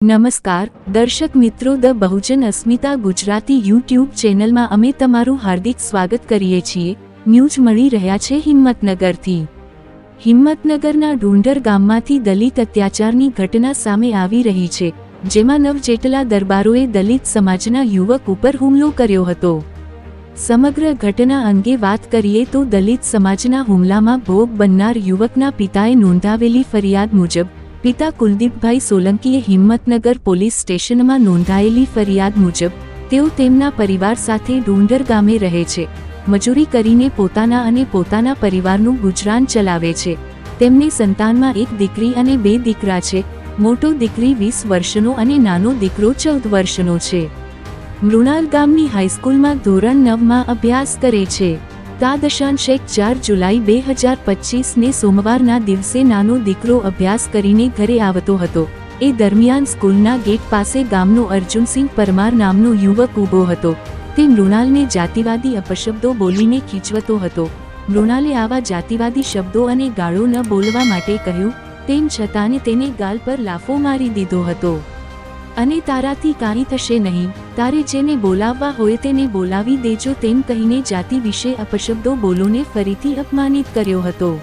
નમસ્કાર, દર્શક મિત્રો ધ બહુજન અસ્મિતા ગુજરાતી યુટ્યુબ ચેનલમાં અમે તમારું હાર્દિક સ્વાગત કરીએ છીએ. ન્યૂઝ મળી રહ્યા છે હિંમતનગરથી. હિંમતનગરના ઢુંઢર ગામમાંથી દલિત અત્યાચારની ઘટના સામે આવી રહી છે, જેમાં નવ જેટલા દરબારોએ દલિત સમાજના યુવક ઉપર હુમલો કર્યો હતો. સમગ્ર ઘટના અંગે વાત કરીએ તો દલિત સમાજના હુમલામાં ભોગ બનનાર યુવકના પિતાએ નોંધાવેલી ફરિયાદ મુજબ પિતા કુલદીપભાઈ સોલંકીએ હિંમતનગર પોલીસ સ્ટેશનમાં નોંધાયેલી ફરિયાદ મુજબ, તેઓ તેમના પરિવાર સાથે ડુંડર ગામે રહે છે. મજૂરી કરીને પોતાના અને પોતાના પરિવારનું ગુજરાન ચલાવે છે. તેમની સંતાનમાં એક દીકરી અને બે દીકરા છે. મોટો દીકરી વીસ વર્ષનો અને નાનો દીકરો ચૌદ વર્ષનો છે. મૃણાલ ગામની હાઈસ્કૂલમાં ધોરણ નવમાં અભ્યાસ કરે છે. તા શેખ ચાર જુલાઈ બે હજાર પચીસને સોમવારના દિવસે નાનો દીકરો અભ્યાસ કરીને ઘરે આવતો હતો. એ દરમિયાન સ્કૂલના ગેટ પાસે ગામનો અર્જુનસિંહ પરમાર નામનો યુવક ઊભો હતો. તે મૃણાલને જાતિવાદી અપશબ્દો બોલીને ખીચવતો હતો. મૃણાલે આવા જાતિવાદી શબ્દો અને ગાળો ન બોલવા માટે કહ્યું, તેમ છતાંને તેને ગાલ પર લાફો મારી દીધો હતો. અને તારાથી કાંઈ થશે નહીં. તારે જેને બોલાવવા હોય તેને બોલાવી દેજો તેમ કહીને જાતિ વિશે અપશબ્દો બોલોને ફરીથી અપમાનિત કર્યો હતો.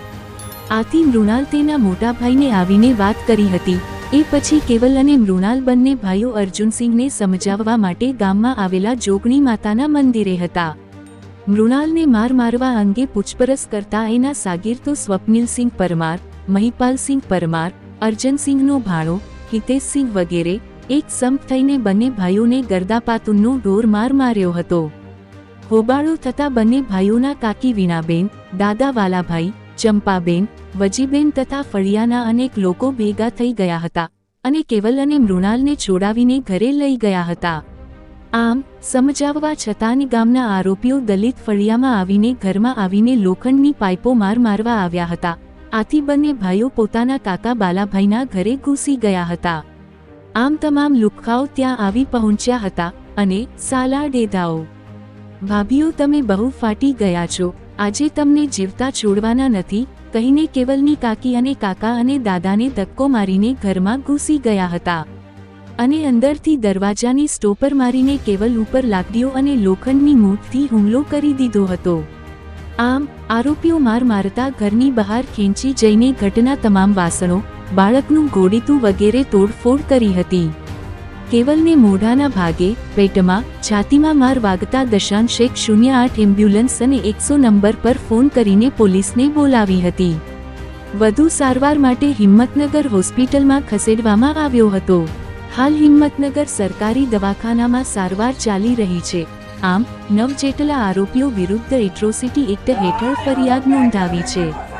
આથી મૃણાલ તેના મોટા ભાઈને આવીને વાત કરી હતી. એ પછી કેવલ અને મૃણાલ બંને ભાઈઓ અર્જુનસિંહને સમજાવવા માટે ગામમાં આવેલા જોગણી માતાના મંદિરે હતા. મૃણાલને માર મારવા અંગે પૂછપરછ કરતા એના સાગીર તો સ્વપ્નિલસિંહ પરમાર, મહિપાલસિંહ પરમાર, અર્જનસિંહનો ભાણો, હિતેશસિંહ વગેરે એક સંપ થઈને બંને ભાઈઓને ગરદાપાતુનનો ઢોર માર માર્યો હતો. હોબાળો થતા બંને ભાઈઓના કાકી વીણાબેન, દાદા વાલાભાઈ, ચંપાબેન, વજીબેન તથા ફળિયાના અનેક લોકો ભેગા થઈ ગયા હતા અને કેવલ અને મૃણાલને છોડાવીને ઘરે લઈ ગયા હતા. આમ, સમજાવવા છતાં ગામના આરોપીઓ દલિત ફળિયામાં આવીને ઘરમાં આવીને લોખંડની પાઇપો માર મારવા આવ્યા હતા. આથી બંને ભાઈઓ પોતાના કાકા બાલાભાઈના ઘરે ઘૂસી ગયા હતા. આમ તમામ લુખ્ખાઓ ત્યાં આવી પહોંચ્યા હતા અને સાલા ડેધાઓ ભાભીઓ, તમે બહુ ફાટી ગયા છો. આજે તમને જીવતા છોડવાના નથી. કહીને કેવલની કાકી અને કાકા અને દાદાને ધક્કો મારીને ઘરમાં ઘૂસી ગયા હતા. અને અંદરથી દરવાજાની સ્ટોપર મારીને કેવલ ઉપર લાકડીઓ અને લોખંડની મૂઠથી હુમલો કરી દીધો હતો. આમ, આરોપીઓ માર મારતા ઘરની બહાર ખેંચી જઈને ઘટના તમામ વાસણો બાળકનું ગોળીતું વગેરે તોડફોડ કરી હતી. કેવલને મોઢાના ભાગે, પેટમાં, છાતીમાં માર વાગતા દશાંશેક શૂન્ય આઠ એમ્બ્યુલન્સ અને એકસો નંબર પર ફોન કરીને પોલીસને બોલાવી હતી. વધુ સારવાર માટે હિંમતનગર હોસ્પિટલમાં ખસેડવામાં આવ્યો હતો. હાલ હિંમતનગર સરકારી દવાખાનામાં સારવાર ચાલી રહી છે. આમ નવ જેટલા આરોપીઓ વિરુદ્ધ એટ્રોસિટી એક્ટ હેઠળ ફરિયાદ નોંધાવી છે.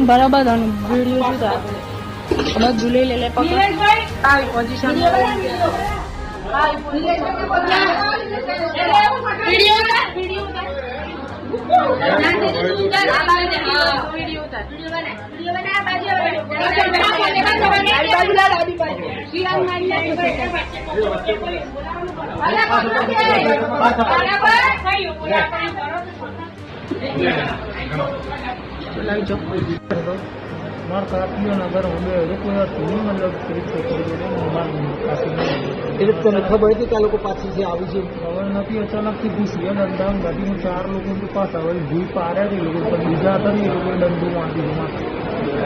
બરાબર અને વીડિયો થાય બધું લઈ લે લે પકડ આવી પોઝિશન વિડિયો ઉતાર વિડિયો ઉતાર લાવી જો મારા કાકીઓના ઘર બે રૂપિયા સુધી મતલબ તરીકે એટલે તને ખબર હતી કે લોકો પાછી જે આવી છે ખબર નથી, અચાનકથી ઘૂસી અને અંદાજ ગાડીમાં ચાર લોકો પાછા હવે ભૂલ પાડ્યા છે લોકો બીજા હતા ને, એ લોકો દંડો માથે.